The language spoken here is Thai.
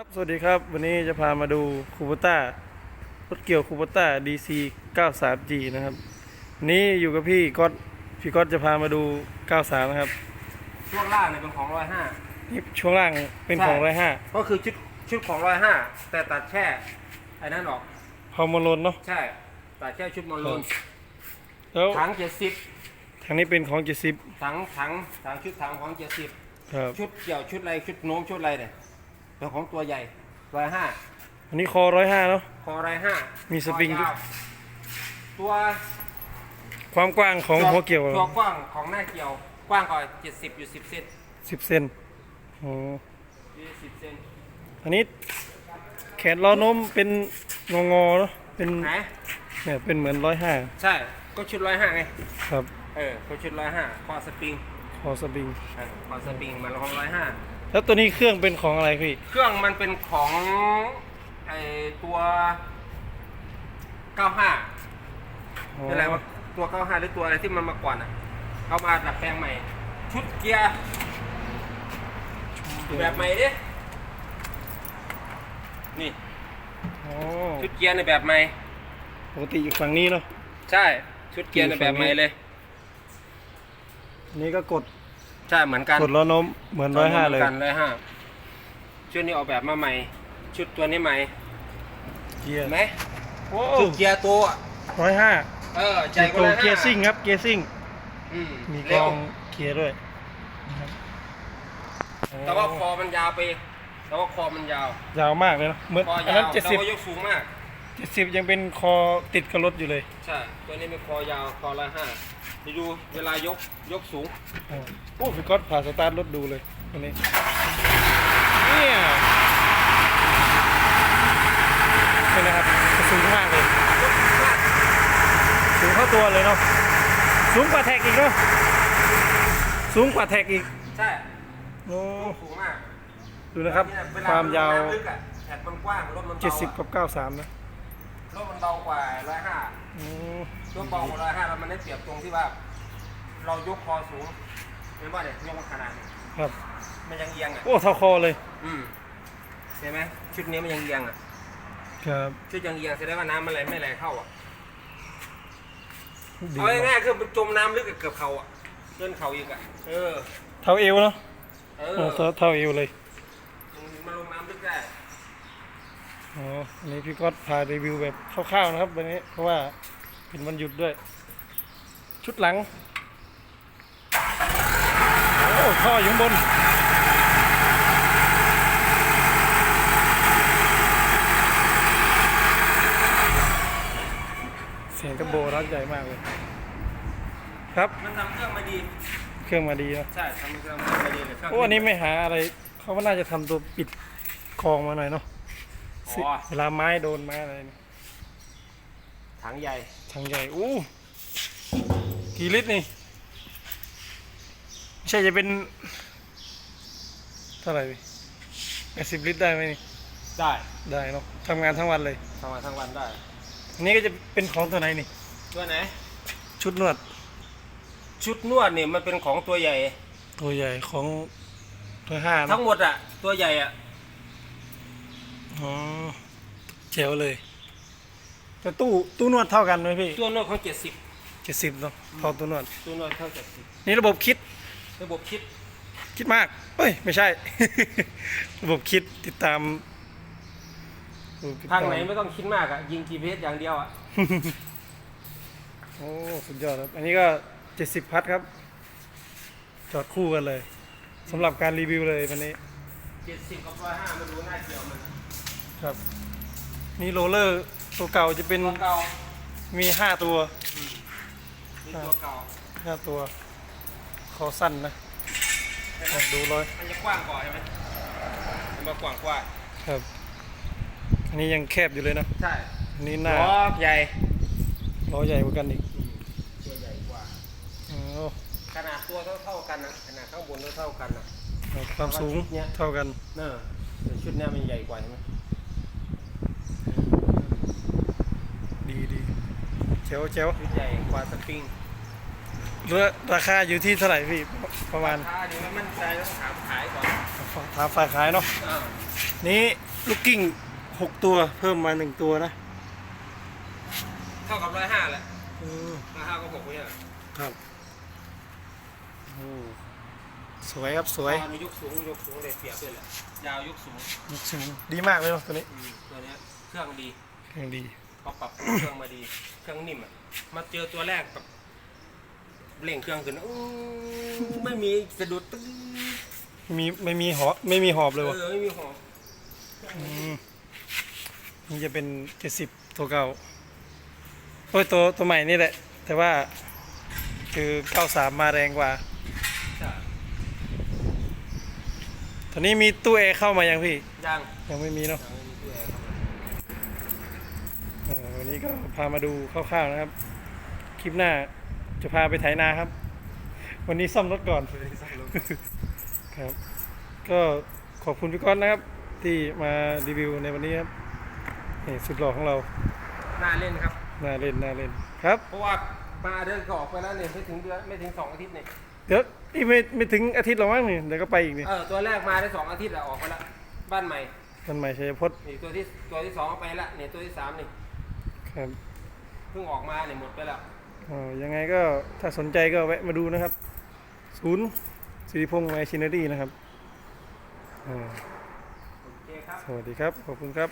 ครับ สวัสดีครับ วันนี้จะพามาดูคูปต้ารถเกี่ยวคูปต้า DC 93G นะครับวันนี้อยู่กับพี่ก๊อตพี่ก๊อตจะพามาดู 93 นะครับ ช่วงล่างเนี่ยเป็นของร้อยห้านี่ช่วงล่างเป็นของใช่ร้อยห้าก็คือชุดชุดของร้อยห้าแต่ตัดแค่ไอ้นั่นออกฮอร์โมนลนเนาะใช่ ตัดแค่ชุดมอลโลนแล้วถังเจ็ดสิบทางนี้เป็นของ70ถังถังถังชุดถังของเจ็ดสิบครับชุดเกี่ยวชุดอะไรชุดโน้มชุดอะไรเนี่ย เป็นของตัวใหญ่ร้อยห้าอันนี้คอ105เนาะ คอร้อยห้ามีมีสปริงด้วยตัวความกว้างของหัวเกี่ยวตัวกว้างของหน้าเกี่ยว กว้างกว่าเจ็ดสิบอยู่สิบเซน10เซนโอ้อยู่สิบเซนอันนี้แขนล้อโน้มเป็นงองอๆเนาะ เป็นไหนเนี่ยเป็นเหมือน105ใช่ ก็ชุดร้อยห้าไง ครับ เออก็ชุดร้อยห้าคอสปริงคอสปริง เออคอสปริงมันของร้อยห้า แล้วตัวนี้เครื่องเป็นของอะไรพี่ เครื่องมันเป็นของไอตัว 95อ๋อเป็นอะไรวะตัว 95 หรือตัวอะไรที่มันมาก่อนอะ เอามาดัดแปลงใหม่ ชุดเกียร์แบบใหม่ดินี่ อ๋อชุดเกียร์ในแบบใหม่ ปกติอยู่ฝั่งนี้เนาะ ใช่ ชุดเกียร์ในแบบใหม่เลย อันนี้ก็กด ใช่เหมือนกันกดล้อโน้มเหมือนร้อยห้าเลยกันร้อยห้าชุดนี้ออกแบบมาใหม่ ชุดตัวนี้ใหม่เกียเห็ร์นไหมโอ้ชุดเกียร์ตัวร้อยห้าเออใจก็ตัวร้อยห้าเกียร์ซิ่งครับเกียร์ซิ่งอืมมีกเร็ล้วองเกียร์ด้วยนะครับแต่ว่าคอมันยาวไปแต่ว่าคอมันยาวยาวมากเลยเนอะเหมือนคออันยานั้นวเจ็ดแต่สิบว่ายกสูงมากเจ็ดสิบยังเป็นคอติดกับรถอยู่เลย ใช่ ตัวนี้เป็นคอยาวคอร้อยห้า ไปดูเวลายกยกสูงอ่าโอ้พี่ก๊อตผ่าสตาร์ทรถดูเลยตัวนี้เนี่ยนี่นะครับสูงมากเลย สูงเท่าตัวเลยเนาะสูงกว่าแท็กอีกเนาะสูงกว่าแท็กอีก ใช่โอ้ยกสูงมากดูนะครับเนี่ยเลความยาวน้ำลึกอะแผ่นมันกว้างรถมันเบาอะ70กับ93นะรถมันเบากว่าร้อยห้า อืมรถเบากว่าร้อยห้าแล้วมันได้เปรียบตรงที่ว่า เรายกคอสูงเห็นว่าเนี่ยยกมาขนาดนี้ครับ มันยังเอียงอะ โอ้เท่าคอเลย อืมเห็นไหมชุดนี้มันยังเอียงอะ ครับชุดยังเอียงแสดงว่าน้ำมันไหลไม่ไหลเข้าอะ ดีเอามากง่ายๆคือมันจมน้ำลึกกับเกือบเขาอะเลื่อนเขาอีกอะ เออ เท่าเอวเนาะเอโอ้อเท่าเท่าเอวเลยมันลงน้ำลึกได้ อ๋ออันนี้พี่ก๊อตพารีวิวแบบคร่าวๆนะครับวันนี้ เพราะว่าเป็นวันหยุดด้วย ชุดหลัง โอ้ท่ออยู่ข้างบนเสียงกระโบร้อนใหญ่มากเลย ครับมันทำเครื่องมาดีเครื่องมาดีนะใช่ทำเครื่องมาดีเลยเครื่องโอ้อันนี้ไม่หาอะไรเขาว่าน่าจะทำตัวปิดคลองมาหน่อยเนาะ อ๋อเวลาไม้โดนไม้อะไรเนี่ยถังใหญ่ถังใหญ่อู้กี่ลิตรนี่ไม่ใช่จะเป็นเท่าไหร่แปดสิบลิตรได้ไหมนี่ได้ได้เนาะทำงานทั้งวันเลยทำมาทั้งวันได้อันนี้ก็จะเป็นของตัวไหนนี่ตัวไหน ชุดนวด ชุดนวดเนี่ยมันเป็นของตัวใหญ่ ตัวใหญ่ของตัวห้าทั้เนาะงหมดอะตัวใหญ่อะ อ๋อเจ๋วเลย แต่ตู้ตู้นวดเท่ากันไหมพี่ตัวนวดของเจ็ดสิบเจ็ดสิบเนาะพอตัวนวด ตัวนวดเท่าเจ็ดสิบนี่ระบบคิดระบบคิดคิดมากเอ้ยไม่ใช่ ระบบคิดติดตามระบบติดทางตมไหนไม่ต้องคิดมากอะยิง GPS อย่างเดียวอะโอ้สุดยอดครับ อันนี้ก็เจ็ดสิบพัทครับ จอดคู่กันเลยสำหรับการรีวิวเลยวันนี้ เจ็ดสิบกับร้อยห้ามาดูหน้าเกี่ยวมัน ครับ นี่โรลเลอร์ตัวเก่าจะเป็นตัวเก่ามีห้าตัวนี่ตัวเก่าห้าตัวคอสั้นนะอะดูร้อยมันจะกว้างกว่าใช่ไหมมันมากว้างกว่าครับอันนี้ยังแคบอยู่เลยนะใช่อันนี้หน้าล้อใหญ่ล้อใหญ่กว่ากันอีกตัวใหญ่กว่าอ๋อขนาดตัวเท่าเท่าๆกันนะขนาดข้างบนเท่าเท่าๆกันนะความสูงเท่ากันเนอะแต่ชุดเนี้ยมันใหญ่กว่าใช่ไหม ดีดีเจ๋วเจ๋วชุดใหญ่กว่าสปริงเรือราคาอยู่ที่เท่าไหร่พี่ประมาณราคาเดี๋ยวไม่มั่นใจต้องถามขายก่อนถามฝ่ายขายเนาะอ่านี้ลูกกิ้งหกตัวเพิ่มมาหนึ่งตัวนะ เท่ากับร้อยห้าแหละอืมร้อยห้าก็หกเนี่ยครับโอ้สวยครับสวยตอนนี้ยกสูงยกสูงเลยเปรียบเลยแหละยาวยกสูงยกสูงดีมากเลยเนอะตัวนี้อืมตัวเนี้ยเครื่องดีแข็งดี เขาปรับเครื่องมาดี เครื่องนิ่มอะ มาเจอตัวแรกแบบเร่งเครื่องขึ้นอู้ไม่มีสะดุดตึ้งมีไม่มีหอบไม่มีหอบเลเอยวะอไม่มีหอมมนี่จะเป็นเจ็ดสิบตัวเก่าโอ้ยตัวตัวใหม่นี่แหละ แต่ว่าคือเก้าสามมาแรงกว่าใช่ตอนนี้มีตู้แอร์เข้ามายังพี่ ยัง ยังไม่มีเนาะยังไม่มีตั วแอร์ครับอ่าวันนี้ก็พามาดูคร่าวๆนะครับ คลิปหน้าจะพาไปไถนาครับ วันนี้ซ่อมรถก่อนครับ ก็ขอบคุณพี่ก้อนนะครับ ที่มารีวิวในวันนี้ครับนี่สุดหล่อของเราน่าเล่นครับน่าเล่นน่าเล่นครับ เพราะว่ามาเดือนก็ออกไปแล้วเนี่ยไม่ถึงเดือนไม่ถึงสองอาทิตย์เนี่ยเดี๋ยวอีกไม่ไม่ถึงอาทิตย์หรอกมั้งนี่เดี๋ยวก็ไปอีกนี่เออตัวแรกมาได้สองอาทิตย์อะออกไปแล้วบ้านใหม่มันใหม่ชัยพจน์นี่ตัวที่ตัวที่สองเอาไปละเนี่ยตัวที่สามนี่ ครับเพิ่งออกมาเนี่ยหมดไปแล้วอ๋อยังไงก็ถ้าสนใจก็แวะมาดูนะครับ ศูนย์สิริพงษ์ไมชินารีนะครับอ่าโอเคครับ สวัสดีครับ ขอบคุณครับ